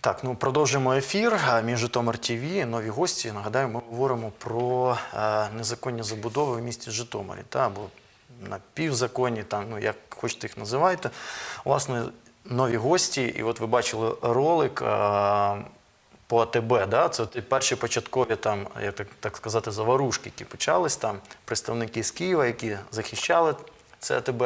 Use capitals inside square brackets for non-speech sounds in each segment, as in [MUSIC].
Так, ну продовжуємо ефір. Між Житомир ТВ, нові гості. Нагадаю, ми говоримо про е, незаконні забудови в місті Житомирі, та або напівзаконні, там, ну як хочете їх називайте. Власне, нові гості, і от ви бачили ролик. е, по АТБ, да? це перші початкові там, як так, так сказати, заварушки, які почались там, представники з Києва, які захищали це АТБ.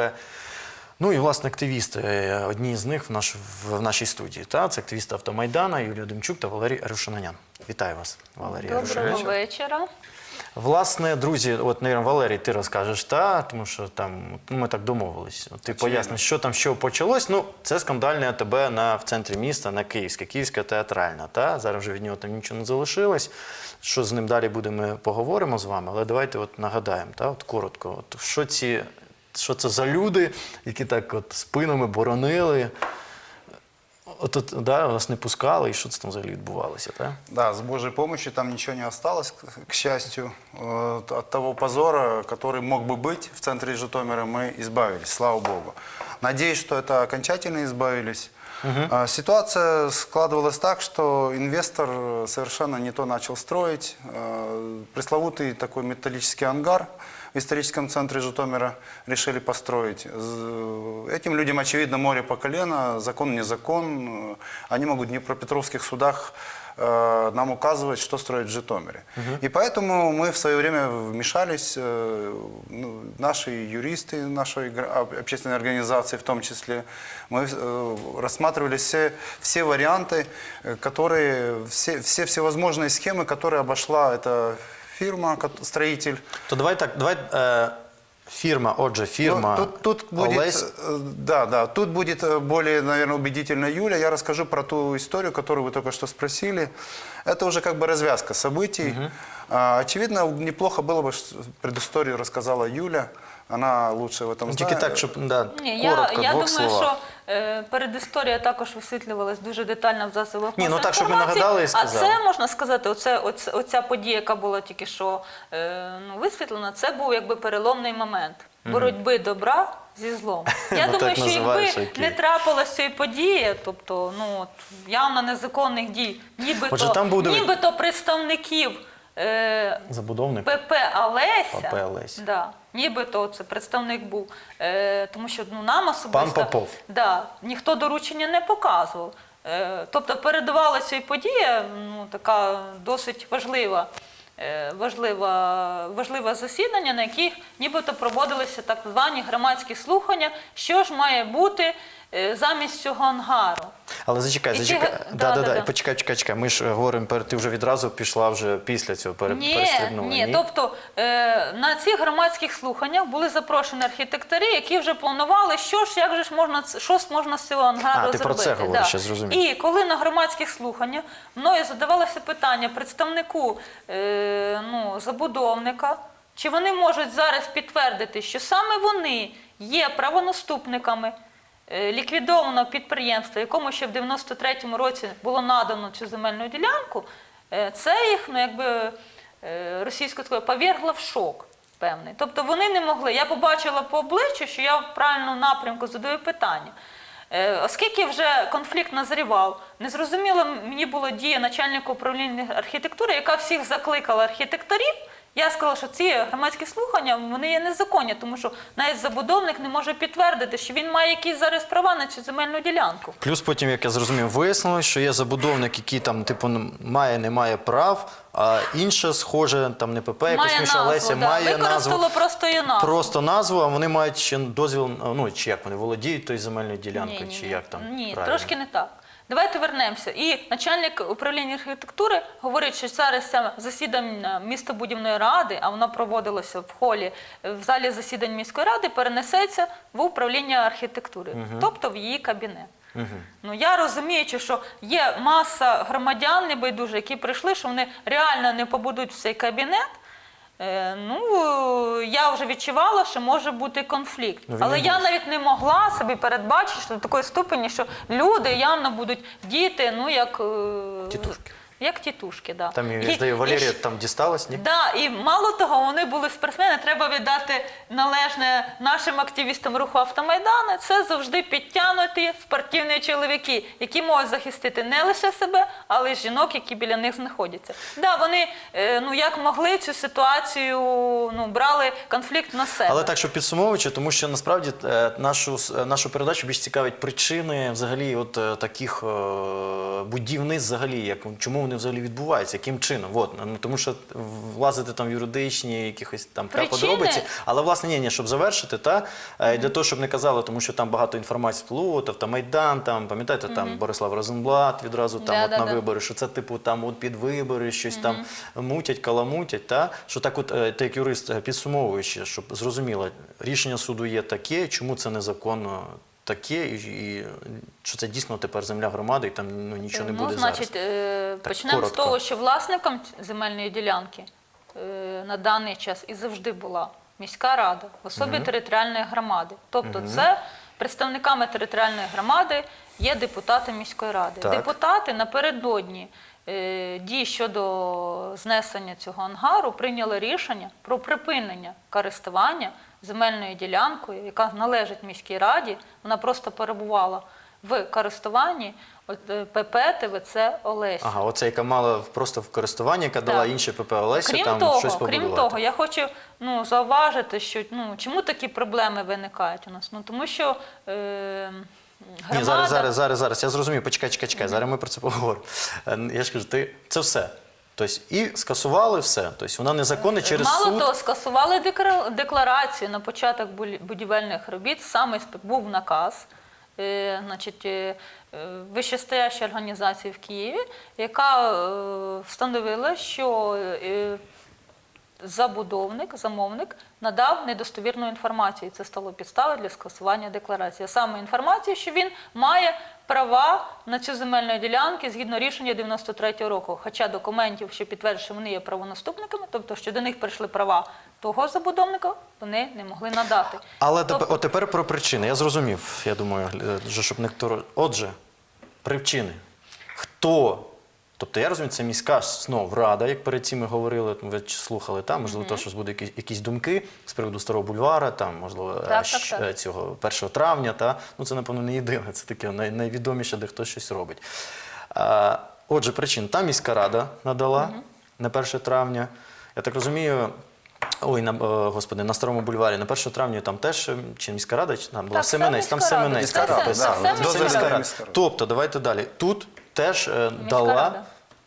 Ну і власне активісти, е, одні з них в, наш, в нашій студії. Та? Це активісти Автомайдана Юлія Демчук та Валерій Рушананян. Вітаю вас, Валерій Доброго вечора. Власне, друзі, от навірно, Валерій, ти розкажеш, та тому що там ну, ми так домовились. Ти поясниш, що там що почалось. Ну, це скандальне АТБ на в центрі міста на Київське, Київська театральна. Та зараз вже від нього там нічого не залишилось. Що з ним далі буде, ми поговоримо з вами. Але давайте от нагадаємо, та от коротко, от що ці Що це за люди, які так от спинами боронили? От, от да, нас не пускали, і що це там взагалі відбувалося, так? Да, с Божьей помощью там ничего не осталось, к к счастью. Вот От того позора, который мог бы быть в центре Житомира, мы избавились, слава Богу. Надеюсь, что это окончательно избавились. А, Ситуация складывалась так, что инвестор э, совершенно не то начал строить. А, Пресловутый такой металлический ангар в историческом центре Житомира решили построить. Этим людям, очевидно, море по колено, закон не закон. Они могут в Днепропетровских судах э, нам указывать, что строить в Житомире. И поэтому мы в свое время вмешались, э, ну, наши юристы нашей общественной организации в том числе, мы э, рассматривали все, все варианты, которые, все, все всевозможные схемы, которые обошла эта фирма, кот- строитель. То давай так, давай е, фірма, отже, фірма Ну, тут, тут будет, Олесь. э, да, да, тут будет э, более, наверное, убедительно Юля. Я расскажу про ту историю, которую вы только что спросили. Это уже как бы развязка событий. А, Очевидно, неплохо было бы, что предысторию рассказала Юля. Она лучше в этом Ну, знает. Тільки так, щоб да, Ні, я, коротко, я двох думаю, словах. що е, передісторія також висвітлювалась дуже детально в засобах Ні, ну так, щоб ми інформації. нагадали і А сказали. це можна сказати, оце, оце, оця подія, яка була тільки що е, ну, висвітлена, це був якби переломний момент боротьби добра зі злом. [LAUGHS] Я Ну, думаю, так що називаєш, якби який. не трапилось цієї події, тобто ну от, явно незаконних дій, нібито, Отже, там буде- нібито представників. Е, Забудовник. ПП Олеся, ПП Олеся. Да, нібито це представник був. Е, тому що ну, нам особисто Пан Попов. Да, ніхто доручення не показував. Е, тобто передавалася і подія, ну, така досить важлива. е, Важлива, важливе засідання, на яких нібито проводилися так звані громадські слухання, що ж має бути замість цього ангару. Але зачекай, зачекай. Да, да, да, да, да. да. Почекай, чекай, чекай. Ми ж е, говоримо, ти вже відразу пішла вже після цього, пере, Ні, перестрибнула. ні, тобто е, на цих громадських слуханнях були запрошені архітектори, які вже планували, що ж, як же ж можна що ж можна з цього ангару А, ти зробити. про це говориш, я зрозумів. І коли на громадських слуханнях мною задавалося питання представнику е, ну, забудовника, чи вони можуть зараз підтвердити, що саме вони є правонаступниками е, ліквідованого підприємства, якому ще в 93-му році було надано цю земельну ділянку, е, це їх, ну якби е, російською такою повергло в шок. Певний. Тобто вони не могли. Я побачила по обличчю, що я в правильному напрямку задаю питання. Оскільки вже конфлікт назрівав, незрозуміло мені було дія начальника управління архітектури, яка всіх закликала архітекторів. Я сказала, що ці громадські слухання вони є незаконні, тому що навіть забудовник не може підтвердити, що він має якісь зараз права на цю земельну ділянку. Плюс потім, як я зрозумів, вияснилось, що є забудовник, який там, типу, має, не має прав, а інше схоже, там не ПП, якось має Міша назву, Леся, да. має назву. використало просто її назву. Просто назву, а вони мають ще дозвіл, ну чи як вони володіють тою земельною ділянкою, чи як там Ні, правильно? трошки не так. Давайте вернемося. І начальник управління архітектури говорить, що зараз це засідання містобудівної ради, а воно проводилося в холі в залі засідань міської ради, перенесеться в управління архітектури, тобто в її кабінет. Ну я розуміючи, що є маса громадян небайдужих, які прийшли, що вони реально не побудуть в цей кабінет. Е, Ну, я вже відчувала, що може бути конфлікт. Ну, Але я навіть не могла собі передбачити що до такої ступені, що люди явно будуть діти, ну як е, Тітушки. Як тітушки. Да. Там, я здаю, Валерія там дісталась, ні? Да, і мало того, вони були спортсмени. Треба віддати належне нашим активістам руху автомайдана. Це завжди підтягнуті спортивні чоловіки, які можуть захистити не лише себе, але й жінок, які біля них знаходяться. Да, вони е, ну як могли цю ситуацію ну брали конфлікт на себе. Але так, щоб підсумовуючи, тому що насправді е, нашу, е, нашу передачу більш цікавить причини взагалі от таких будівництв взагалі, як, чому вони взагалі відбуваються, яким чином. От, ну, тому що влазити там в юридичні якихось там Причини? подробиці, але власне ні, ні, щоб завершити, та е, для того, щоб не казали, тому що там багато інформації сплило, от Автомайдан, там пам'ятаєте, там Борислав Розенблат відразу там Да, от да, на да. вибори, що це типу там от під вибори, щось там мутять, каламутять, та що так, от е, ти як юрист е, підсумовуючи, щоб зрозуміло, рішення суду є таке, чому це незаконно. Таке, і, і що це дійсно тепер земля громади, і там ну, нічого не ну, буде значить, зараз. е, Так, почнемо з того, що власником земельної ділянки е, на даний час і завжди була міська рада в особі територіальної громади. Тобто, це представниками територіальної громади є депутати міської ради. Так. Депутати напередодні е, дій щодо знесення цього ангару прийняли рішення про припинення користування земельною ділянкою, яка належить міській раді. Вона просто перебувала в користуванні е, ПП ТВЦ Олесі. Ага, оце яка мала просто в користуванні, яка дала Так. інше ПП Олеся, Крім там того, щось крім того, я хочу ну, зауважити, що ну, чому такі проблеми виникають у нас? Ну, тому що е, громада... Ні, зараз, зараз, зараз, зараз. Я зрозумів, почекай, чекай, чекай. Зараз ми про це поговоримо. Е, Я ж кажу, ти це все. Тобто і скасували все. Тобто вона незаконна через Мало суд. того, скасували декларацію на початок будівельних робіт. Саме був наказ е, значить, е, вищестоящої організації в Києві, яка е, встановила, що забудовник, замовник надав недостовірну інформацію. І Це стало підставою для скасування декларації. А Саме інформацію, що він має права на цю земельну ділянку згідно рішення 93-го року. Хоча документів, що підтверджують, що вони є правонаступниками, тобто що до них прийшли права того забудовника, вони не могли надати. Але Тобто- тепер, от тепер про причини. Я зрозумів, я думаю, е, щоб ніхто... Отже, причини. Хто? Тобто я розумію, це міська знов рада, як перед цим ми говорили, ви слухали там, можливо, то, що будуть якісь, якісь думки з приводу старого бульвара, там, можливо, е, Так, щ- так, так. е, цього 1 травня. Та? Ну, це, напевно, не єдине, це таке най, найвідоміше, де хтось щось робить. А, отже, причин. Там міська рада надала на 1 травня. Я так розумію, Ой, на, е, господи, на старому бульварі на 1 травня там теж е, чи міська рада, чи там була Семенець, там. Семенець. Тобто, давайте далі. Тут теж е, дала рада.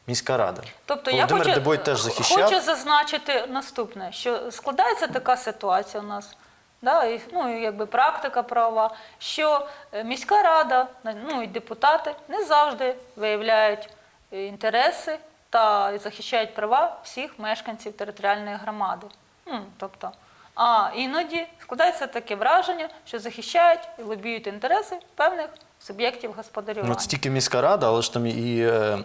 міська рада. Тобто Володимир я хочу, Дебой теж захищав. хочу зазначити наступне, що складається така ситуація у нас, да, і, ну, і якби практика правова, що е, міська рада, ну і депутати не завжди виявляють е, інтереси та захищають права всіх мешканців територіальної громади. Ну, тобто, а іноді складається таке враження, що захищають і лобіють інтереси певних суб'єктів господарювання. Ну, це тільки міська рада, але ж там і. е,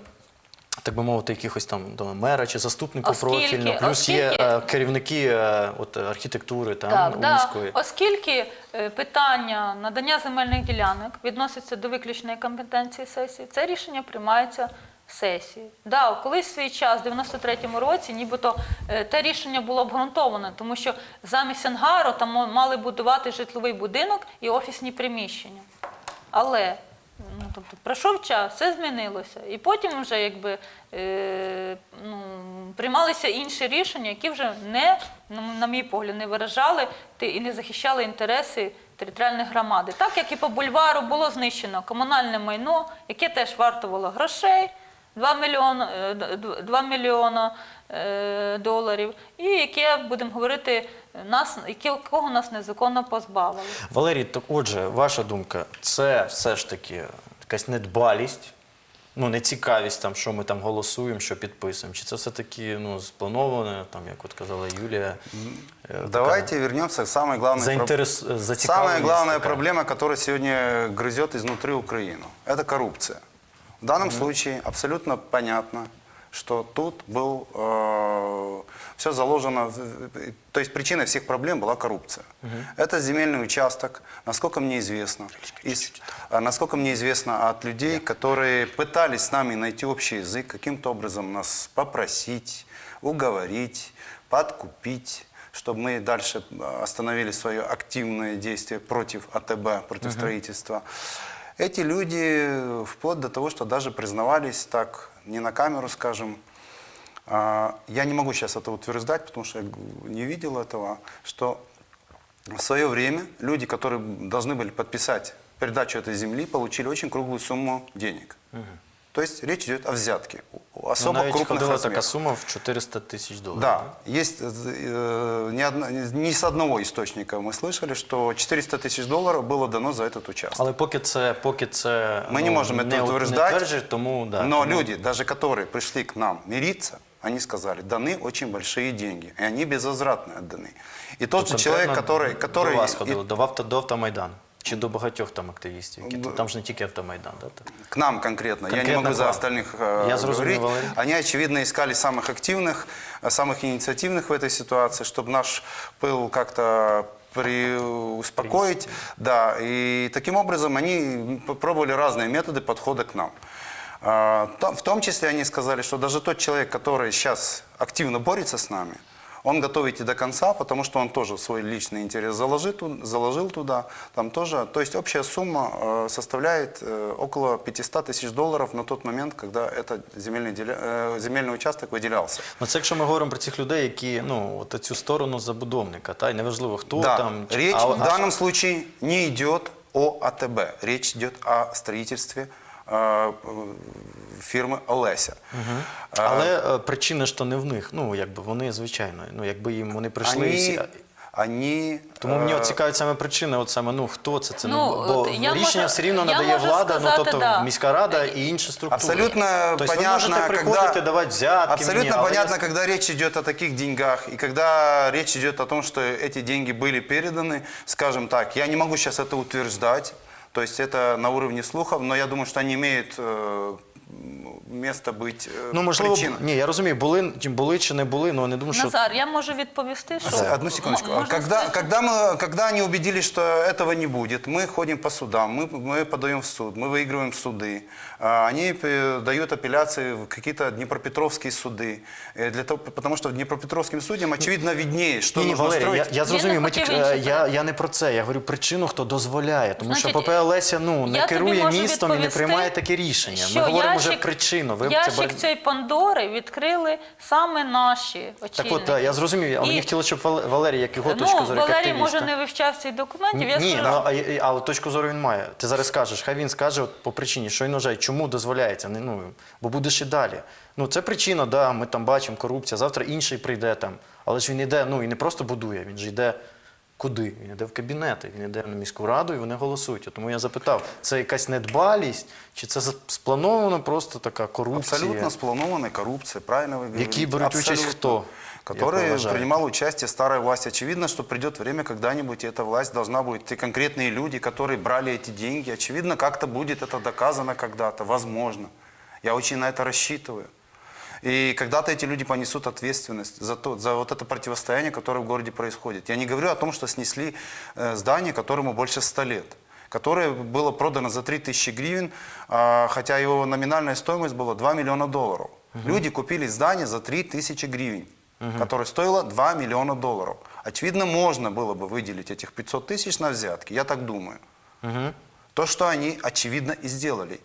Так би мовити, якихось там до мера чи заступника Оскільки- профільного, плюс є е, керівники е, от, архітектури там, Так, у да. міської. Оскільки е, питання надання земельних ділянок відноситься до виключної компетенції сесії, це рішення приймається сесією. Да, колись в свій час, в 93-му році, нібито е, те рішення було обґрунтоване, тому що замість ангару там мали будувати житловий будинок і офісні приміщення. Але ну, тобто, пройшов час, все змінилося. І потім вже якби, е, ну, приймалися інші рішення, які вже не, на, на мій погляд, не виражали і не захищали інтереси територіальної громади. Так як і по бульвару було знищено комунальне майно, яке теж вартувало грошей. 2 мільйони, 2 мільйона е, доларів, і яке, будемо говорити, нас, якого нас незаконно позбавили. Валерій, так отже, ваша думка, це все ж таки якась недбалість, ну, нецікавість, там, що ми там голосуємо, що підписуємо? Чи це все-таки ну, сплановане, там, як от казала Юлія? е, така Давайте вернемся к самой главной заінтерес... Самая зацікавленість главная така? проблема, которая сегодня грызет изнутри Украину, это коррупция. В данном случае абсолютно понятно, что тут был все заложено, то есть причиной всех проблем была коррупция. Это земельный участок, насколько мне известно, из- а, насколько мне известно от людей, которые пытались с нами найти общий язык, каким-то образом нас попросить, уговорить, подкупить, чтобы мы дальше э, остановили свое активное действие против АТБ, против строительства. Эти люди, э, вплоть до того, что даже признавались так, не на камеру, скажем, а, я не могу сейчас это утверждать, потому что я г- не видел этого, что в свое время люди, которые должны были подписать передачу этой земли, получили очень круглую сумму денег. То есть речь идет о взятке, о Ну, особо навіть крупных ходила така размерах. сума в 400 тисяч доларів. Да, есть э, не, одна- не с одного источника мы слышали, что 400 тысяч долларов было дано за этот участок. Але поки це, поки це Мы не ну, можем не, это не утверждать, тверджують, тому да. но тому- люди, даже которые пришли к нам мириться, они сказали, даны очень большие деньги, и они безвозвратно отданы. И тот же Конкретно человек, который... который до вас и- ходили, до, авто, до автомайдану. Чи до багатьох там активістів, які До- там ж не тільки автомайдан, да? так? к нам конкретно, я не Конкретно могу к за вам. остальных э, Я зрозумів, говорить, Валерий. они, очевидно, искали самых активных, э, самых инициативных в этой ситуации, чтобы наш пыл как-то при- успокоить. Да, и таким образом они попробовали разные методы подхода к нам. А, то- В том числе они сказали, что даже тот человек, который сейчас активно борется с нами, он готов идти до конца, потому что он тоже свой личный интерес заложил, ту- заложил туда. Там тоже, то есть общая сумма э, составляет э, около 500 тысяч долларов на тот момент, когда этот земельный, деля- э, земельный участок выделялся. Ну це якщо ми говоримо про цих людей, які ну от цю сторону забудовника, та й неважливо хто да, там. чи- речь а- в а- данном случае не идет о АТБ, речь идет о строительстве э, фирмы Олеся. Э, Але е, причина ж то не в них. Ну якби вони звичайно, ну якби їм вони прийшли і всі. Они, они Тому мені э, от цікавить саме причина, от саме ну хто це? Це Ну, ну, бо от я рішення можу- все рівно я надає можу влада, ну сказати, тобто да. міська рада і інші структури. Абсолютно тобто понятно, ви можете приходити, когда, давати взятки. абсолютно мені, але понятно, я- когда речь идет о таких деньгах, и когда речь идет о том, что эти деньги были переданы, скажем так, я не могу сейчас это утверждать, То есть это на уровне слухов, но я думаю, что они имеют э, место быть э, Ну можливо, б- причиной. ні, я розумію, були чи були чи не були, але не думаю, що Назар, я можу відповісти, що Одну секундочку. М- можна Когда, сказати- когда, мы, когда они убедились, что этого не будет, мы ходим по судам, мы, мы подаем в суд, мы выигрываем суды. А, Они э, дают апелляции в какие-то днепропетровские суды. Э, Для того, потому что Днепропетровским судьям, очевидно, виднее, что Ні, ні, нужно Валерій, я, строить. я зрозумів, ми хотів тільки, інше е, я, я не про це, я говорю причину, хто дозволяє, тому Значить, що ПП Олеся ну, не я тобі керує можу містом і не відповісти, приймає таке рішення. що Ми говоримо вже ящик- причину. Ви ящик бар- цієї Пандори відкрили саме наші Так от, я зрозумів, а І- мені хотілося, щоб Валерій, як його точку ну, зору, як Валерій, активіста. може, не вивчав цих документів, я Ні, скажу. ну, але точку зору він має. Ти зараз скажеш, хай він скаже от, по причині, що він вважає, чому дозволяється, не, ну, бо будеш і далі. Ну, це причина, да, ми там бачимо корупція, завтра інший прийде там. Але ж він йде, ну і не просто будує, він же йде куди? Він йде в кабінети, він йде на міську раду і вони голосують. От Тому я запитав, це якась недбалість, чи це за- сплановано просто така корупція? Абсолютно спланованная коррупция, правильно вы говорите. Які беруть участь Абсолютно. хто? Як ви Который вважаєте? принимал участие старая власть. Очевидно, что придет время, когда-нибудь и эта власть должна будет, те конкретные люди, которые брали эти деньги, очевидно, как-то будет это доказано когда-то, возможно. Я очень на это рассчитываю. И когда-то эти люди понесут ответственность за, то, за вот это противостояние, которое в городе происходит. Я не говорю о том, что снесли э, здание, которому больше 100 лет, которое было продано за 3000 гривен, а, хотя его номинальная стоимость была 2 миллиона долларов. Люди купили здание за 3000 гривен, которое стоило 2 миллиона долларов. Очевидно, можно было бы выделить этих 500 тысяч на взятки, я так думаю. То, что они, очевидно, и сделали.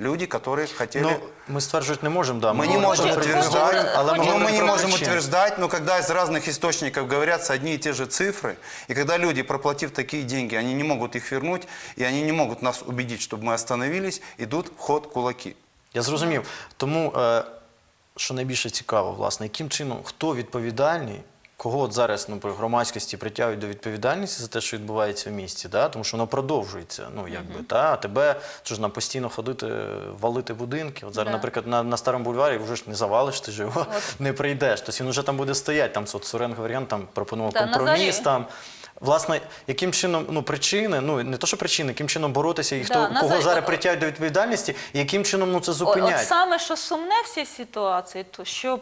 Люди, которые хотели... Ну, ми стверджувати не можемо, да. Мы не говоримо можем про причину, утверждать, але ми но говоримо мы не про можем причину. утверждать, но когда из разных источников говорятся одни и те же цифры, и когда люди, проплатив такие деньги, они не могут их вернуть, и они не могут нас убедить, чтобы мы остановились, идут в ход кулаки. Я зрозумів. Тому, е, що найбільше цікаво, власне, яким чином, хто відповідальний, кого от зараз ну, при громадськості притягують до відповідальності за те, що відбувається в місті, да? тому що воно продовжується. Ну, якби, та? А тебе що ж нам постійно ходити, валити будинки. От зараз, Да. наприклад, на, на старому бульварі вже ж не завалиш, ти ж його не прийдеш. Тобто він вже там буде стояти. Там Сурен Гаврян там пропонував Да, компроміс. Там, Власне, яким чином ну причини, ну не то, що причини, яким чином боротися і Да, хто кого зараз притягують до відповідальності, і яким чином ну це О- От зупинять? саме що сумне в цій ситуації, то що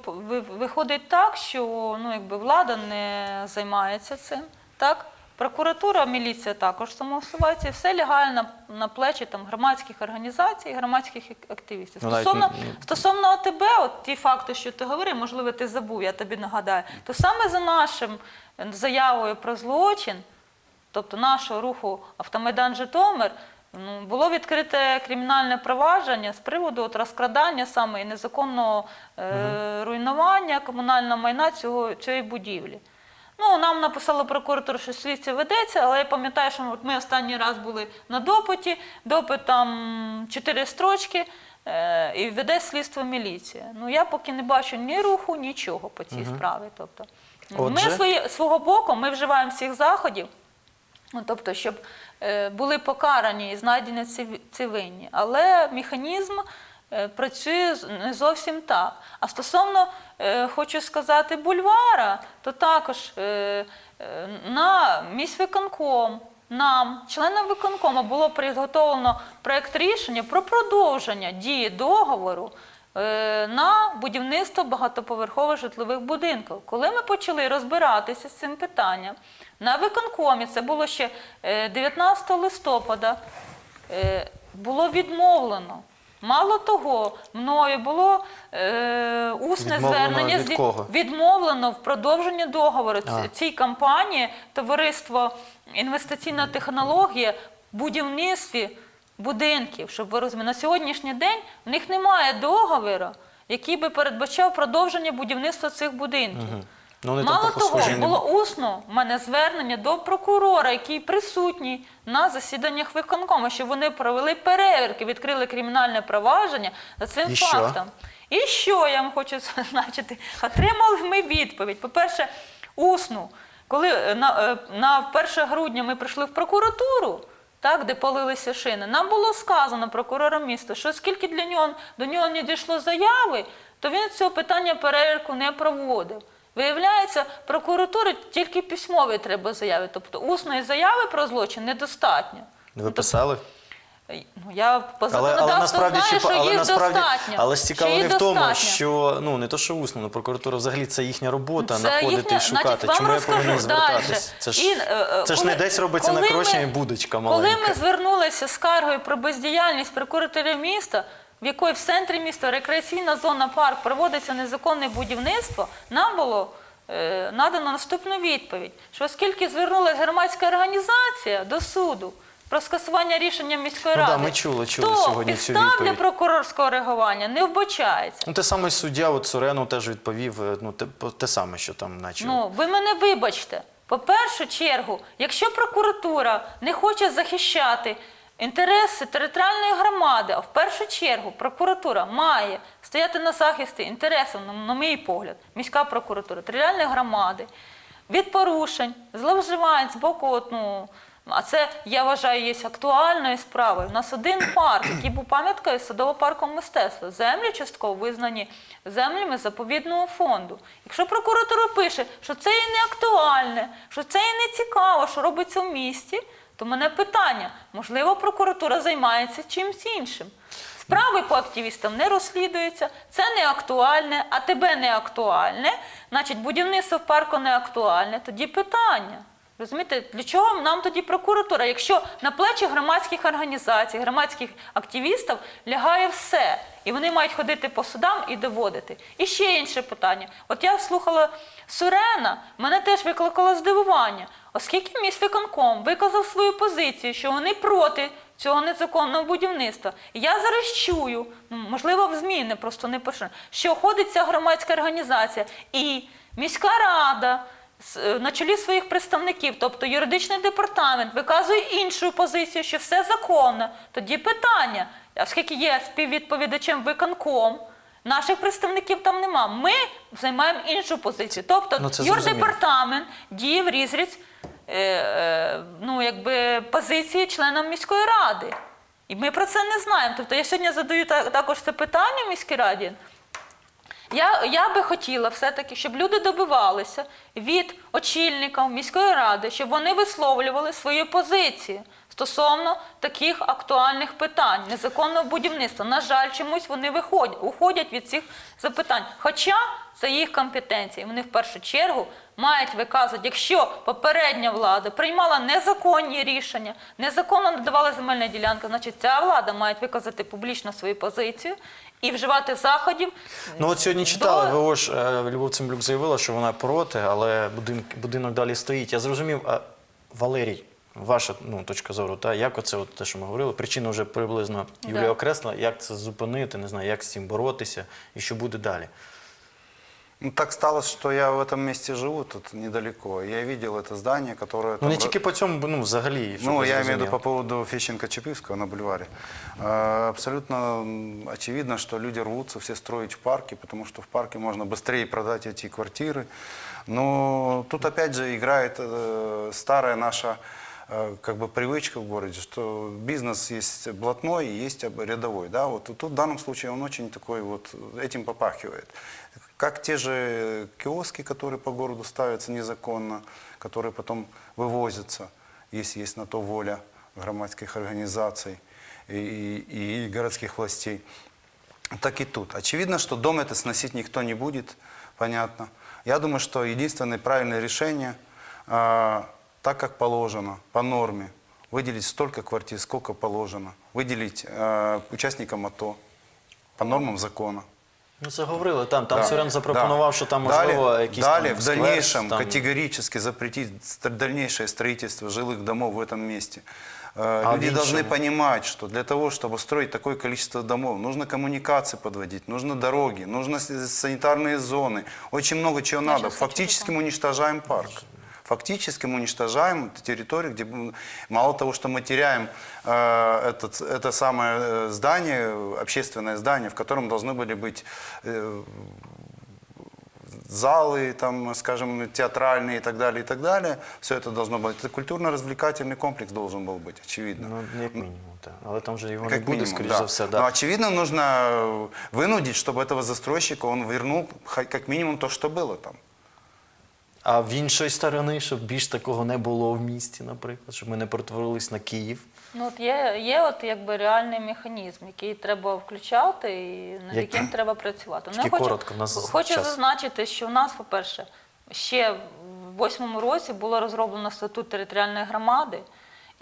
виходить так, що ну якби влада не займається цим, так. Прокуратура, міліція також самосувається, все лягає на, на плечі там, громадських організацій, громадських активістів. Ну, Стосовно, стосовно АТБ, от ті факти, що ти говорив, можливо, ти забув, я тобі нагадаю, то саме за нашим заявою про злочин, тобто нашого руху Автомайдан Житомир, ну, було відкрите кримінальне провадження з приводу от розкрадання саме і незаконного е, руйнування комунального майна цього, цієї будівлі. Ну, нам написала прокуратура, що слідство ведеться, але я пам'ятаю, що от ми останній раз були на допиті, допит там чотири строчки, е, і веде слідство міліція. Ну, я поки не бачу ні руху, нічого по цій справі. Тобто, ми свої, свого боку ми вживаємо всіх заходів, Ну, тобто, щоб е, були покарані і знайдені ці, ці винні. Але механізм е, працює не зовсім так. А стосовно, е, хочу сказати, бульвара, то також е, на міськвиконком, нам, членам виконкому, було підготовлено проєкт рішення про продовження дії договору на будівництво багатоповерхових житлових будинків. Коли ми почали розбиратися з цим питанням, на виконкомі, це було ще е, 19 листопада, е, було відмовлено. Мало того, мною було е, усне Відмовлено звернення від кого? відмовлено в продовженні договору А. цій компанії товариство інвестиційна технологія в будівництві будинків, щоб ви розуміли. На сьогоднішній день в них немає договору, який би передбачав продовження будівництва цих будинків. Ну, Мало того, було усно в мене звернення до прокурора, який присутній на засіданнях виконкому, що вони провели перевірки, відкрили кримінальне провадження за цим І що? фактом. І що я вам хочу [LAUGHS] зазначити? Отримали ми відповідь. По-перше, усну. Коли е, на, е, на 1 грудня ми прийшли в прокуратуру, так, де палилися шини, нам було сказано прокурором міста, що оскільки для нього, до нього не дійшло заяви, то він цього питання перевірку не проводив. Виявляється, прокуратури тільки письмові треба заяви, тобто усної заяви про злочин недостатньо. ви писали? Ну, я по Але, але насправді знаю, чи що але їх насправді, достатньо. але ж цікаво не в тому, достатньо. що ну не то, що усно, ну прокуратура взагалі це їхня робота, Це знаходити їхня- і шукати. значить, Чому я повинен звертатись? Це ж, І, е, е, це ж коли- не десь робиться ми- і будочка Коли ми звернулися з скаргою про бездіяльність прокуратури міста, в якої в центрі міста рекреаційна зона парк проводиться незаконне будівництво, нам було е, надано наступну відповідь, що оскільки звернулася громадська організація до суду про скасування рішення міської Ну да, ради, ми чули- чули то сьогодні цю підстав для прокурорського реагування не вбачається. Ну, те саме суддя от Суренов теж відповів, е, ну, те, те саме, що там наче. Ну, ви мене вибачте. По першу чергу, якщо прокуратура не хоче захищати інтереси територіальної громади, а в першу чергу прокуратура має стояти на захисті інтересів, на, на мій погляд, міська прокуратура, територіальної громади, від порушень, зловживань з боку, от, ну, а це, я вважаю, є актуальною справою. У нас один парк, який був пам'яткою садово-парком мистецтва. Землі частково визнані землями заповідного фонду. Якщо прокуратура пише, що це і не актуальне, що це і не цікаво, що робиться в місті, то мене питання, можливо, прокуратура займається чимось іншим. Справи по активістам не розслідуються, це не актуальне, а тебе не актуальне, значить будівництво парку не актуальне, тоді питання. Розумієте, для чого нам тоді прокуратура, якщо на плечі громадських організацій, громадських активістів лягає все, і вони мають ходити по судам і доводити. І ще інше питання. От я слухала Сурена, мене теж викликало здивування, оскільки міськвиконком виказав свою позицію, що вони проти цього незаконного будівництва. І я зараз чую, ну, можливо, в ЗМІ не просто не пише, що ходить ця громадська організація і міська рада на чолі своїх представників, тобто юридичний департамент, виказує іншу позицію, що все законно. Тоді питання, оскільки є співвідповідачем виконком, наших представників там нема. Ми займаємо іншу позицію. Тобто Ну, юрдепартамент діє в різріз е, е, ну, якби, позиції членам міської ради. І ми про це не знаємо. Тобто я сьогодні задаю та- також це питання в міській раді. Я, я би хотіла все-таки, щоб люди добивалися від очільників міської ради, щоб вони висловлювали свою позицію стосовно таких актуальних питань незаконного будівництва. На жаль, чомусь вони виходять, уходять від цих запитань. Хоча це їх компетенції. Вони в першу чергу мають виказувати, якщо попередня влада приймала незаконні рішення, незаконно надавала земельні ділянки, значить ця влада має виказати публічно свою позицію і вживати заходів. Ну от сьогодні читали, До- ВОЖ е, Любов Цимблюк заявила, що вона проти, але будинок, будинок далі стоїть. Я зрозумів, а Валерій, ваша ну, точка зору, та, як оце от те, що ми говорили, причина вже приблизно Юлія Да. окресла, як це зупинити, не знаю, як з цим боротися і що буде далі. Ну, так стало, что я в этом месте живу, тут недалеко. Я видел это здание, которое... Ну там не ра- тільки по цьому, ну взагалі. щоб Ну, ви я имею в зрозуміли. виду по поводу Фещенко-Чепивского на бульваре. Э, Абсолютно м, очевидно, что люди рвутся все строить в парке, потому что в парке можно быстрее продать эти квартиры. Но тут опять же играет э, старая наша э, как бы привычка в городе, что бизнес есть блатной и есть об- рядовой. Да? Вот тут в данном случае он очень такой вот, этим попахивает. Как те же киоски, которые по городу ставятся незаконно, которые потом вывозятся, если есть на то воля громадских организаций и, и- и городских властей. Так и тут. Очевидно, что дом это сносить никто не будет, понятно. Я думаю, что единственное правильное решение, а, так как положено, по норме, выделить столько квартир, сколько положено, выделить а, участникам АТО по нормам закона. Ну це говорили там. Там Да. Сорян запропонував, Да. що там Далее- можливо якісь далее, там в сквер, дальнейшем там... категорически запретить ст- дальнейшее строительство жилых домов в этом месте. Э, А Люди в должны іншому? понимать, что для того, чтобы строить такое количество домов, нужно коммуникации подводить, нужно дороги, нужно с- санитарные зоны, очень много чего надо. сейчас хочу Фактически мы уничтожаем парк. Фактически мы уничтожаем эту территорию, где м, мало того, что мы теряем э, этот, это самое э, здание, э, общественное здание, в котором должны были быть э, залы, там, скажем, театральные и так далее, и так далее. Все это должно быть. Это культурно-развлекательный комплекс должен был быть, очевидно. Ну, як мінімум, так. Але там же його не Как буде, минимум, скоріш да. за все. Но Да. очевидно нужно э, вынудить, чтобы этого застройщика он вернул ха- как минимум то, что было там. А в іншої сторони, щоб більш такого не було в місті, наприклад, щоб ми не перетворились на Київ. Ну, от є, є от якби реальний механізм, який треба включати і над Який? яким треба працювати. Ну, я хочу, коротко, в нас хочу час. зазначити, що в нас, по-перше, ще в восьмому році було розроблено статут територіальної громади.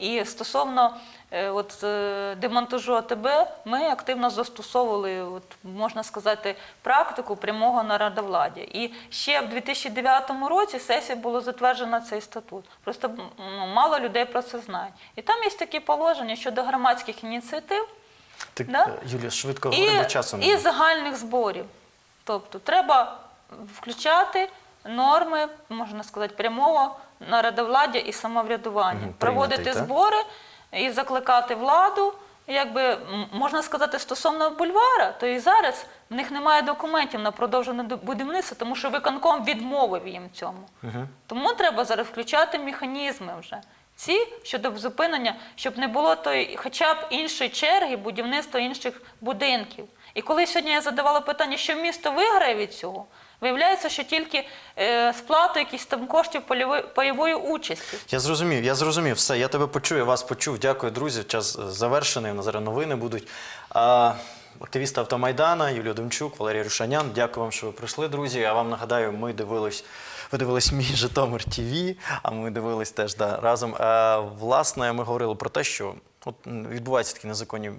І стосовно е, от, е, демонтажу АТБ, ми активно застосовували, от, можна сказати, практику прямого народовладдя. І ще в 2009 році сесія було затверджено цей статут. Просто ну, мало людей про це знають. І там є такі положення щодо громадських ініціатив Так, Да? е, Юлія, швидко і, говори, бо часу і загальних зборів. Тобто треба включати норми, можна сказати, прямого народовладдя і самоврядування, Мгм, проводити прийнятий, так? збори і закликати владу. Якби м, можна сказати, стосовно бульвара, то і зараз в них немає документів на продовжене ду- будівництво, тому що виконком відмовив їм в цьому. Тому треба зараз включати механізми вже. Ці щодо зупинення, щоб не було тої, хоча б іншої черги будівництва інших будинків. І коли сьогодні я задавала питання, що місто виграє від цього, виявляється, що тільки е, сплата якісь там коштів польової, пайової участі. Я зрозумів, я зрозумів. Все, я тебе почую, я вас почув. Дякую, друзі. Час е, завершений. У нас зараз новини будуть. А, активісти Автомайдана, Юлія Домчук, Валерій Рушанян. Дякую вам, що ви прийшли, друзі. А вам нагадаю, ми дивились. Ви дивились мій Житомир ТВ, а ми дивились теж да, разом. Е, власне, ми говорили про те, що от відбуваються такі незаконні,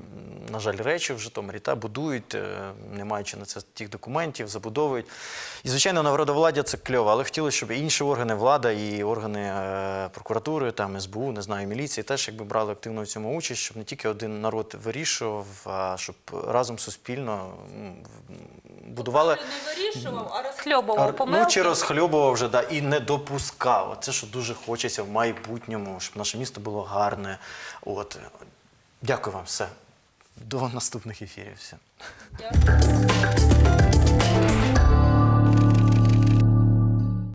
на жаль, речі в Житомирі, та будують, е, не маючи на це тих документів, забудовують. І, звичайно, народовладдя це кльово, але хотілося, щоб і інші органи влада, і органи е, прокуратури, там СБУ, не знаю, міліції теж якби брали активно в цьому участь, щоб не тільки один народ вирішував, а щоб разом суспільно будували. Не вирішував, а розхльобував Ну, чи розхльобував вже, да, і не допускав. Це, що дуже хочеться в майбутньому, щоб наше місто було гарне. От. Дякую вам все. До наступних ефірів. Все. Дякую.